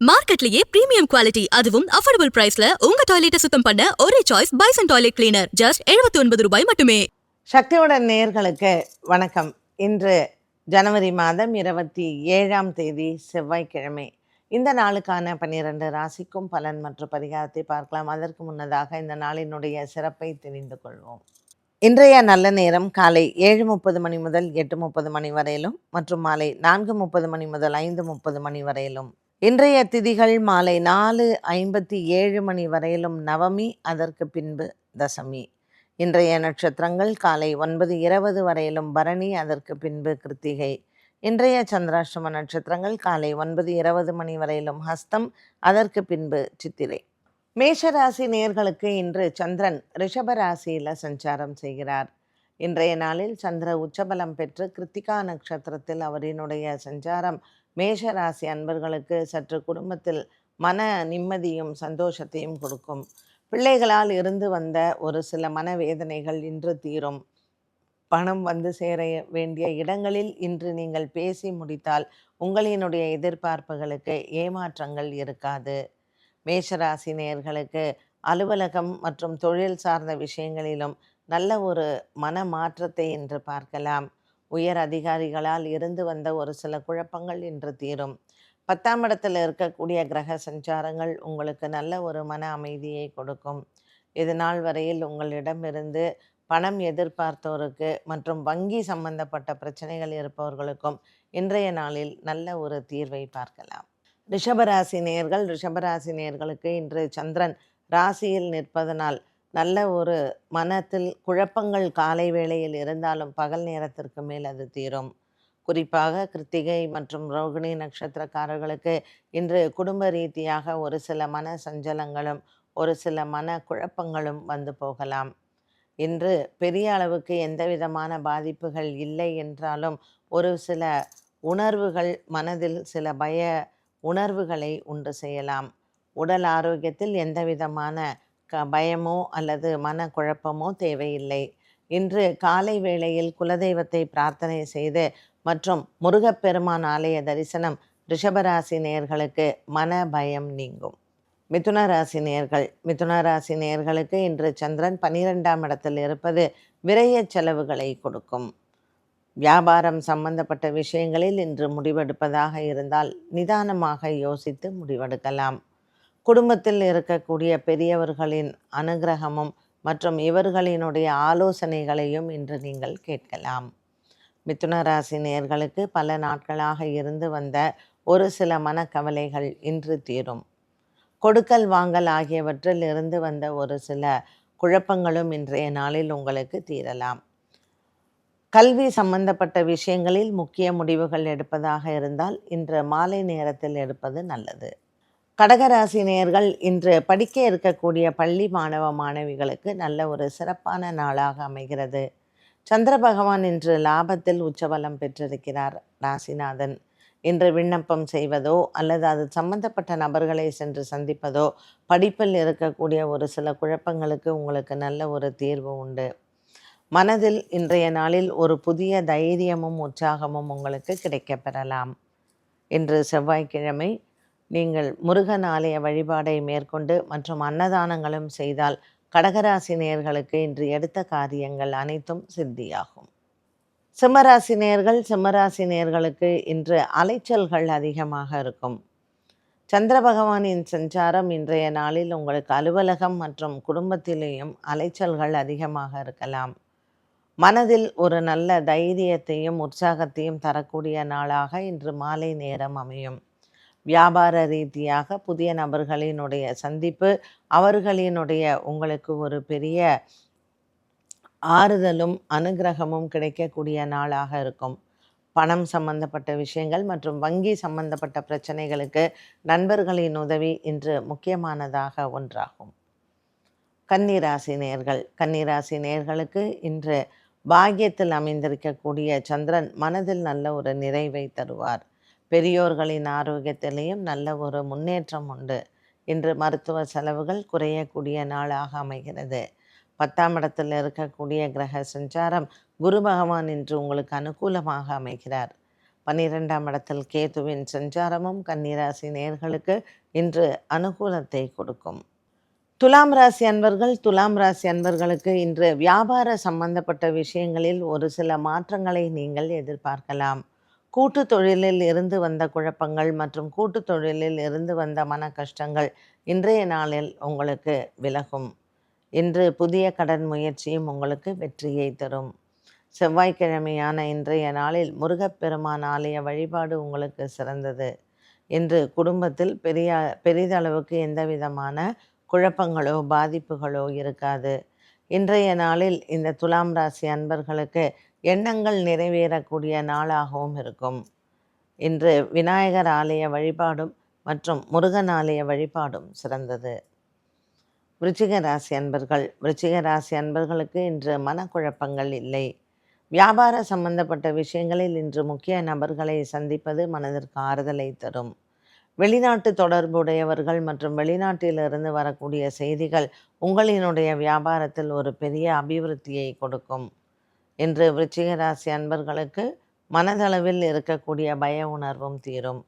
மார்க்கெட்லயே premium quality அதுவும் affordable பிரைஸ்ல உங்க டாய்லெட்டை சுத்தம் பண்ண ஒரே choice Bison toilet cleaner just 79 ஒன்பது ரூபாய் மட்டுமே. சக்தியுடன் நேர்களுக்கு வணக்கம். இன்று ஜனவரி மாதம் இருபத்தி ஏழாம் தேதி செவ்வாய்க்கிழமை. இந்த நாளுக்கான பன்னிரண்டு ராசிக்கும் பலன் மற்றும் பரிகாரத்தை பார்க்கலாம். அதற்கு முன்னதாக இந்த நாளினுடைய சிறப்பை தெரிந்து கொள்வோம். இன்றைய நல்ல நேரம் காலை ஏழு முப்பது மணி முதல் எட்டு முப்பது மணி வரையிலும் மற்றும் மாலை நான்கு முப்பது மணி முதல் ஐந்து முப்பது மணி வரையிலும் இன்றைய திதிகள் மாலை நாலு ஐம்பத்தி ஏழு மணி வரையிலும் நவமி அதற்கு பின்பு தசமி. இன்றைய நட்சத்திரங்கள் காலை ஒன்பது இருபது வரையிலும் பரணி அதற்கு பின்பு கிருத்திகை. இன்றைய சந்திராஷ்டம நட்சத்திரங்கள் காலை ஒன்பது இருபது மணி வரையிலும் ஹஸ்தம் அதற்கு பின்பு சித்திரை. மேஷராசி நேர்களுக்கு இன்று சந்திரன் ரிஷபராசியில் சஞ்சாரம் செய்கிறார். இன்றைய நாளில் சந்திர உச்சபலம் பெற்று கிருத்திகா நட்சத்திரத்தில் அவரினுடைய சஞ்சாரம் மேஷராசி அன்பர்களுக்கு சற்று குடும்பத்தில் மன நிம்மதியும் சந்தோஷத்தையும் கொடுக்கும். பிள்ளைகளால் இருந்து வந்த ஒரு சில மனவேதனைகள் இன்று தீரும். பணம் வந்து சேர வேண்டிய இடங்களில் இன்று நீங்கள் பேசி முடித்தால் உங்களினுடைய எதிர்பார்ப்புகளுக்கு ஏமாற்றங்கள் இருக்காது. மேஷராசி நேயர்களுக்கு அலுவலகம் மற்றும் தொழில் சார்ந்த விஷயங்களிலும் நல்ல ஒரு மன மாற்றத்தை இன்று பார்க்கலாம். உயர் அதிகாரிகளால் இருந்து வந்த ஒரு சில குழப்பங்கள் இன்று தீரும். பத்தாம் இடத்தில் இருக்கக்கூடிய கிரக சஞ்சாரங்கள் உங்களுக்கு நல்ல ஒரு மன அமைதியை கொடுக்கும். இது நாள் வரையில் உங்களிடமிருந்து பணம் எதிர்பார்த்தோருக்கு மற்றும் வங்கி சம்பந்தப்பட்ட பிரச்சனைகள் இருப்பவர்களுக்கும் இன்றைய நாளில் நல்ல ஒரு தீர்வை பார்க்கலாம். ரிஷபராசி நேர்கள் ரிஷபராசி நேர்களுக்கு இன்று சந்திரன் ராசியில் நிற்பதனால் நல்ல ஒரு மனத்தில் குழப்பங்கள் காலை வேளையில் இருந்தாலும் பகல் நேரத்திற்கு மேல் அது தீரும். குறிப்பாக கிருத்திகை மற்றும் ரோகிணி நட்சத்திரக்காரர்களுக்கு இன்று குடும்ப ரீதியாக ஒரு சில மன சஞ்சலங்களும் ஒரு சில மன குழப்பங்களும் வந்து போகலாம். இன்று பெரிய அளவுக்கு எந்த விதமான பாதிப்புகள் இல்லை என்றாலும் ஒரு சில உணர்வுகள் மனதில் சில பய உணர்வுகளை உண்டு செய்யலாம். உடல் ஆரோக்கியத்தில் எந்த விதமான க பயமோ அல்லது மனக்குழப்பமோ தேவையில்லை. இன்று காலை வேளையில் குலதெய்வத்தை பிரார்த்தனை செய்து மற்றும் முருகப்பெருமான் ஆலய தரிசனம் ரிஷபராசி நேயர்களுக்கு மன பயம் நீங்கும். மிதுன ராசி நேயர்கள் மிதுன ராசி நேயர்களுக்கு இன்று சந்திரன் பனிரெண்டாம் இடத்தில் இருப்பது விரைய செலவுகளை கொடுக்கும். வியாபாரம் சம்பந்தப்பட்ட விஷயங்களில் இன்று முடிவெடுப்பதாக இருந்தால் நிதானமாக யோசித்து முடிவெடுக்கலாம். குடும்பத்தில் இருக்கக்கூடிய பெரியவர்களின் அனுகிரகமும் மற்றும் இவர்களினுடைய ஆலோசனைகளையும் இன்று நீங்கள் கேட்கலாம். மிதுன ராசி பல நாட்களாக இருந்து வந்த ஒரு சில மனக்கவலைகள் இன்று தீரும். கொடுக்கல் வாங்கல் ஆகியவற்றில் இருந்து வந்த ஒரு சில குழப்பங்களும் இன்றைய நாளில் உங்களுக்கு தீரலாம். கல்வி சம்பந்தப்பட்ட விஷயங்களில் முக்கிய முடிவுகள் எடுப்பதாக இருந்தால் இன்று மாலை நேரத்தில் எடுப்பது நல்லது. கடகராசி நேர்கள் இன்று படிக்க இருக்கக்கூடிய பள்ளி மாணவ மாணவிகளுக்கு நல்ல ஒரு சிறப்பான நாளாக அமைகிறது. சந்திர பகவான் இன்று லாபத்தில் உச்சபலம் பெற்றிருக்கிறார். ராசிநாதன் இன்று விண்ணப்பம் செய்வதோ அல்லது அது சம்பந்தப்பட்ட நபர்களை சென்று சந்திப்பதோ படிப்பில் இருக்கக்கூடிய ஒரு சில குழப்பங்களுக்கு உங்களுக்கு நல்ல ஒரு தீர்வு உண்டு. மனதில் இன்றைய நாளில் ஒரு புதிய தைரியமும் உற்சாகமும் உங்களுக்கு கிடைக்கப்பெறலாம். இன்று செவ்வாய்க்கிழமை நீங்கள் முருகன் ஆலய வழிபாடை மேற்கொண்டு மற்றும் அன்னதானங்களும் செய்தால் கடகராசி நேர்களுக்கு இன்று எடுத்த காரியங்கள் அனைத்தும் சித்தியாகும். சிம்மராசி நேர்கள் சிம்மராசி நேயர்களுக்கு இன்று அலைச்சல்கள் அதிகமாக இருக்கும். சந்திர பகவானின் சஞ்சாரம் இன்றைய நாளில் உங்களுக்கு அலுவலகம் மற்றும் குடும்பத்திலேயும் அலைச்சல்கள் அதிகமாக இருக்கலாம். மனதில் ஒரு நல்ல தைரியத்தையும் உற்சாகத்தையும் தரக்கூடிய நாளாக இன்று மாலை நேரம் அமையும். வியாபார ரீதியாக புதிய நபர்களினுடைய சந்திப்பு அவர்களினுடைய உங்களுக்கு ஒரு பெரிய ஆறுதலும் அனுகிரகமும் கிடைக்கக்கூடிய நாளாக இருக்கும். பணம் சம்பந்தப்பட்ட விஷயங்கள் மற்றும் வங்கி சம்பந்தப்பட்ட பிரச்சனைகளுக்கு நண்பர்களின் உதவி இன்று முக்கியமானதாக ஒன்றாகும். கன்னிராசி நேர்கள். கன்னிராசி நேர்களுக்கு இன்று பாக்கியத்தில் அமைந்திருக்கக்கூடிய சந்திரன் மனதில் நல்ல ஒரு நிறைவை தருவார். பெரியோர்களின் ஆரோக்கியத்திலையும் நல்ல ஒரு முன்னேற்றம் உண்டு. இன்று மருத்துவ செலவுகள் குறையக்கூடிய நாளாக அமைகிறது. பத்தாம் இடத்தில் இருக்கக்கூடிய கிரக சஞ்சாரம் குரு பகவான் இன்று உங்களுக்கு அனுகூலமாக அமைகிறார். பன்னிரெண்டாம் இடத்தில் கேதுவின் சஞ்சாரமும் கன்னிராசி நேர்களுக்கு இன்று அனுகூலத்தை கொடுக்கும். துலாம் ராசி அன்பர்கள் துலாம் ராசி அன்பர்களுக்கு இன்று வியாபார சம்பந்தப்பட்ட விஷயங்களில் ஒரு சில மாற்றங்களை நீங்கள் எதிர்பார்க்கலாம். கூட்டு தொழிலில் இருந்து வந்த குழப்பங்கள் மற்றும் கூட்டு தொழிலில் இருந்து வந்த மன கஷ்டங்கள் இன்றைய நாளில் உங்களுக்கு விலகும். இன்று புதிய கடன் முயற்சியும் உங்களுக்கு வெற்றியை தரும். செவ்வாய்க்கிழமையான இன்றைய நாளில் முருகப்பெருமான் ஆலய வழிபாடு உங்களுக்கு சிறந்தது. இன்று குடும்பத்தில் பெரிய பெரிதளவுக்கு எந்த விதமான குழப்பங்களோ பாதிப்புகளோ இருக்காது. இன்றைய நாளில் இந்த துலாம் ராசி அன்பர்களுக்கு எண்ணங்கள் நிறைவேறக்கூடிய நாளாகவும் இருக்கும். இன்று விநாயகர் ஆலய வழிபாடும் மற்றும் முருகன் ஆலய வழிபாடும் சிறந்தது. விருச்சிக ராசி அன்பர்கள் விருச்சிக ராசி அன்பர்களுக்கு இன்று மனக்குழப்பங்கள் இல்லை. வியாபார சம்பந்தப்பட்ட விஷயங்களில் இன்று முக்கிய நபர்களை சந்திப்பது மனதிற்கு ஆறுதலை தரும். வெளிநாட்டு தொடர்புடையவர்கள் மற்றும் வெளிநாட்டிலிருந்து வரக்கூடிய செய்திகள் உங்களினுடைய வியாபாரத்தில் ஒரு பெரிய அபிவிருத்தியை கொடுக்கும். இன்று விருச்சிக ராசி அன்பர்களுக்கு மனதளவில் இருக்கக்கூடிய பய உணர்வும் தீரும்.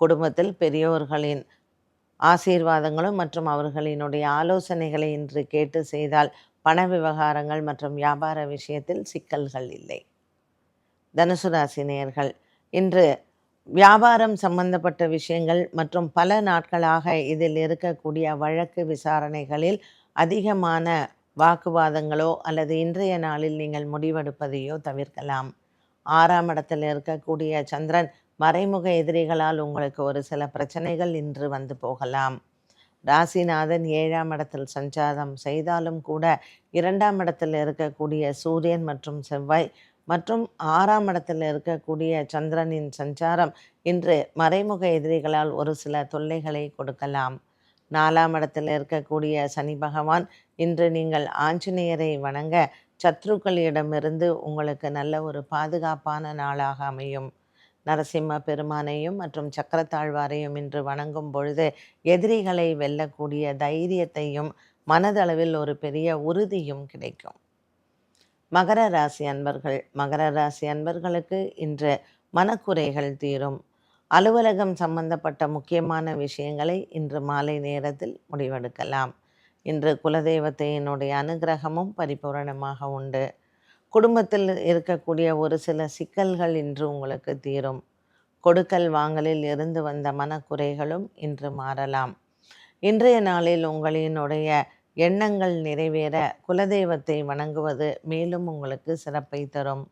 குடும்பத்தில் பெரியோர்களின் ஆசீர்வாதங்களும் மற்றும் அவர்களினுடைய ஆலோசனைகளை இன்று கேட்டு செய்தால் பண விவகாரங்கள் மற்றும் வியாபார விஷயத்தில் சிக்கல்கள் இல்லை. தனுசு ராசி நேயர்கள் இன்று வியாபாரம் சம்பந்தப்பட்ட விஷயங்கள் மற்றும் பல நாட்களாக இதில் இருக்கக்கூடிய வழக்கு விசாரணைகளில் அதிகமான வாக்குவாதங்களோ அல்லது இன்றைய நாளில் நீங்கள் முடிவெடுப்பதையோ தவிர்க்கலாம். ஆறாம் இடத்தில் இருக்கக்கூடிய சந்திரன் மறைமுக எதிரிகளால் உங்களுக்கு ஒரு சில பிரச்சனைகள் இன்று வந்து போகலாம். ராசிநாதன் ஏழாம் இடத்தில் சஞ்சாரம் செய்தாலும் கூட இரண்டாம் இடத்தில் இருக்கக்கூடிய சூரியன் மற்றும் செவ்வாய் மற்றும் ஆறாம் இடத்தில் இருக்கக்கூடிய சந்திரனின் சஞ்சாரம் இன்று மறைமுக எதிரிகளால் ஒரு சில தொல்லைகளை கொடுக்கலாம். நாலாம் இடத்தில் இருக்கக்கூடிய சனி பகவான் இன்று நீங்கள் ஆஞ்சநேயரை வணங்க சத்ருக்களிடமிருந்து உங்களுக்கு நல்ல ஒரு பாதுகாப்பான நாளாக அமையும். நரசிம்ம பெருமானையும் மற்றும் சக்கரத்தாழ்வாரையும் இன்று வணங்கும் பொழுது எதிரிகளை வெல்லக்கூடிய தைரியத்தையும் மனதளவில் ஒரு பெரிய உறுதியும் கிடைக்கும். மகர ராசி அன்பர்கள் மகர ராசி அன்பர்களுக்கு இன்று மனக்குறைகள் தீரும். அலுவலகம் சம்பந்தப்பட்ட முக்கியமான விஷயங்களை இன்று மாலை நேரத்தில் முடிவெடுக்கலாம். இன்று குலதெய்வத்தையினுடைய அனுகிரகமும் பரிபூரணமாக உண்டு. குடும்பத்தில் இருக்கக்கூடிய ஒரு சில சிக்கல்கள் இன்று உங்களுக்கு தீரும். கொடுக்கல் வாங்கலில் இருந்து வந்த மனக்குறைகளும் இன்று மாறலாம். இன்றைய நாளில் உங்களினுடைய எண்ணங்கள் நிறைவேற குலதெய்வத்தை வணங்குவது மேலும் உங்களுக்கு சிறப்பை தரும்.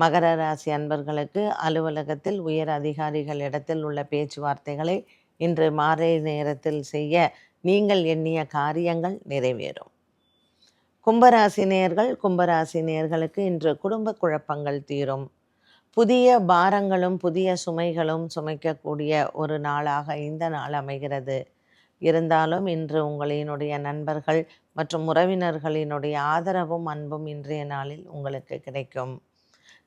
மகர ராசி அன்பர்களுக்கு அலுவலகத்தில் உயர் அதிகாரிகள் இடத்தில் உள்ள பேச்சுவார்த்தைகளை இன்று மாலை நேரத்தில் செய்ய நீங்கள் எண்ணிய காரியங்கள் நிறைவேறும். கும்பராசி நேர்கள் கும்பராசி நேர்களுக்கு இன்று குடும்ப குழப்பங்கள் தீரும். புதிய பாரங்களும் புதிய சுமைகளும் சுமைக்கக்கூடிய ஒரு நாளாக இந்த நாள் அமைகிறது. இருந்தாலும் இன்று உங்களினுடைய நண்பர்கள் மற்றும் உறவினர்களினுடைய ஆதரவும் அன்பும் இன்றைய நாளில் உங்களுக்கு கிடைக்கும்.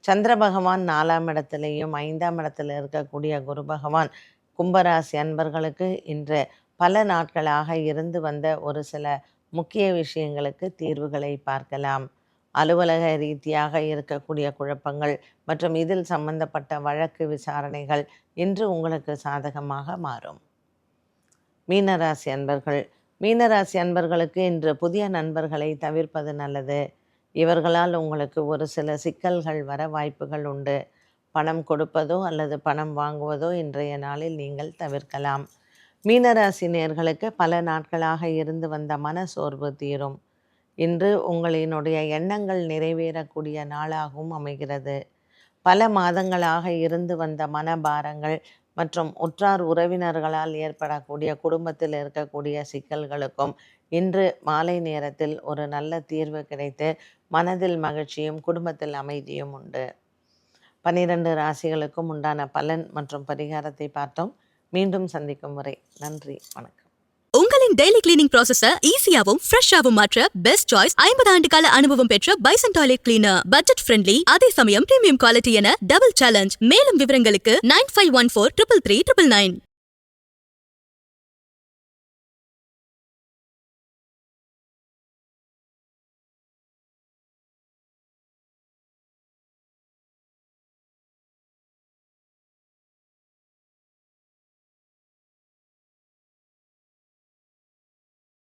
சந்திர பகவான் நாலாம் இடத்துலையும் ஐந்தாம் இடத்தில் இருக்கக்கூடிய குரு பகவான் கும்பராசி அன்பர்களுக்கு இன்று பல நாட்களாக இருந்து வந்த ஒரு சில முக்கிய விஷயங்களுக்கு தீர்வுகளை பார்க்கலாம். அலுவலக ரீதியாக இருக்கக்கூடிய குழப்பங்கள் மற்றும் இதில் சம்பந்தப்பட்ட வழக்கு விசாரணைகள் இன்று உங்களுக்கு சாதகமாக மாறும். மீனராசி அன்பர்கள் மீனராசி அன்பர்களுக்கு இன்று புதிய நண்பர்களை தவிர்ப்பது நல்லது. இவர்களால் உங்களுக்கு ஒரு சில சிக்கல்கள் வர வாய்ப்புகள் உண்டு. பணம் கொடுப்பதோ அல்லது பணம் வாங்குவதோ இன்றைய நாளில் நீங்கள் தவிர்க்கலாம். மீனராசி நேர்களுக்கு பல நாட்களாக இருந்து வந்த மன சோர்வு தீரும். இன்று உங்களினுடைய எண்ணங்கள் நிறைவேறக்கூடிய நாளாகவும் அமைகிறது. பல மாதங்களாக இருந்து வந்த மனபாரங்கள் மற்றும் உற்றார் உறவினர்களால் ஏற்படக்கூடிய குடும்பத்தில் இருக்கக்கூடிய சிக்கல்களுக்கும் இன்று மாலை நேரத்தில் ஒரு நல்ல தீர்வு கிடைத்து மனதில் மகிழ்ச்சியும் குடும்பத்தில் அமைதியும் உண்டு. பன்னிரண்டு ராசிகளுக்கும் உண்டான பலன் மற்றும் பரிகாரத்தை பார்த்தோம். மீண்டும் சந்திக்கும் முறை நன்றி வணக்கம். உங்களின் டெய்லி கிளீனிங் ப்ராசஸ ஈஸியாவும் ஃப்ரெஷ்ஷாவும் மாற்ற பெஸ்ட் சாய்ஸ் ஐம்பது ஆண்டு கால அனுபவம் பெற்ற Bison toilet cleaner budget friendly அதே சமயம் பிரீமியம் குவாலிட்டி என டபுள் சேலஞ்ச் மேலும் விவரங்களுக்கு nine five one four triple three triple nine